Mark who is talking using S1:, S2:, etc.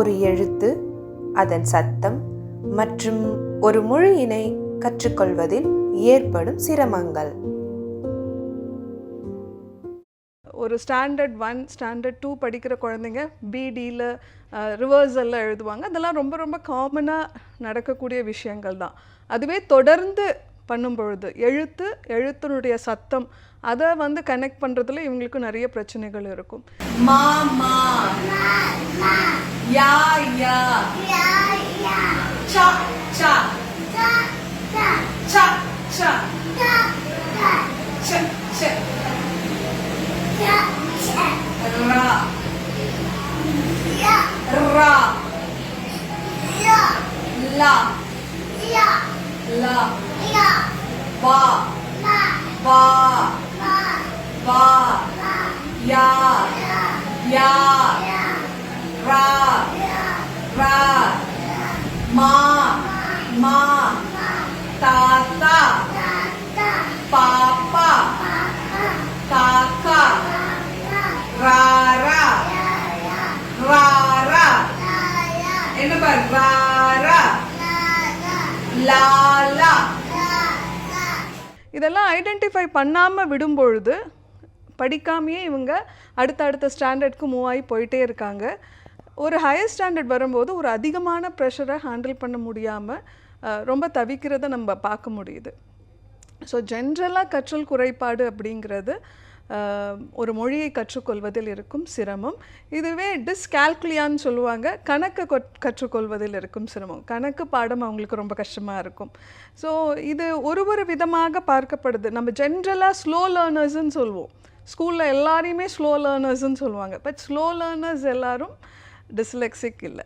S1: ஒரு எழுத்து அதன் சத்தம் மற்றும் ஒரு மொழியினை கற்றுக்கொள்வதில் ஏற்படும் சிரமங்கள்.
S2: ஒரு ஸ்டாண்டர்ட் ஒன் ஸ்டாண்டர்ட் டூ படிக்கிற குழந்தைங்க பிடியில் ரிவர்சலில் எழுதுவாங்க. அதெல்லாம் ரொம்ப ரொம்ப காமனாக நடக்கக்கூடிய விஷயங்கள் தான். அதுவே தொடர்ந்து பண்ணும் பொழுது எழுத்து எழுத்தினுடைய சத்தம் அதை வந்து கனெக்ட் பண்ணுறதுல இவங்களுக்கு நிறைய பிரச்சனைகள் இருக்கும்.
S3: மாமா யா யா. சா சா. சா சா. ச ச. ரா. லா லா வா வா வா யா யா ரா ரா மா மா
S2: இதெல்லாம் ஐடென்டிஃபை பண்ணாமல் விடும் பொழுது படிக்காமையே இவங்க அடுத்த அடுத்த ஸ்டாண்டர்ட்க்கு மூவ் ஆகி போயிட்டே இருக்காங்க. ஒரு ஹையர் ஸ்டாண்டர்ட் வரும்போது ஒரு அதிகமான ப்ரெஷரை ஹேண்டில் பண்ண முடியாமல் ரொம்ப தவிக்கிறத நம்ம பார்க்க முடியுது. ஸோ ஜென்ரலாக கற்றல் குறைபாடு அப்படிங்கிறது ஒரு மொழியை கற்றுக்கொள்வதில் இருக்கும் சிரமம். இதுவே டிஸ்கால்குலியான்னு சொல்லுவாங்க. கணக்கு கொட்- கற்றுக்கொள்வதில் இருக்கும் சிரமம். கணக்கு பாடம் அவங்களுக்கு ரொம்ப கஷ்டமாக இருக்கும். ஸோ இது ஒரு ஒரு விதமாக பார்க்கப்படுது. நம்ம ஜென்ரலாக ஸ்லோ லேர்னர்ஸ்ன்னு சொல்லுவோம். ஸ்கூலில் எல்லாரையுமே ஸ்லோ லேர்னர்ஸ்ன்னு சொல்லுவாங்க. பட் ஸ்லோ லேர்னர்ஸ் எல்லோரும் டிஸ்லெக்சிக் இல்லை.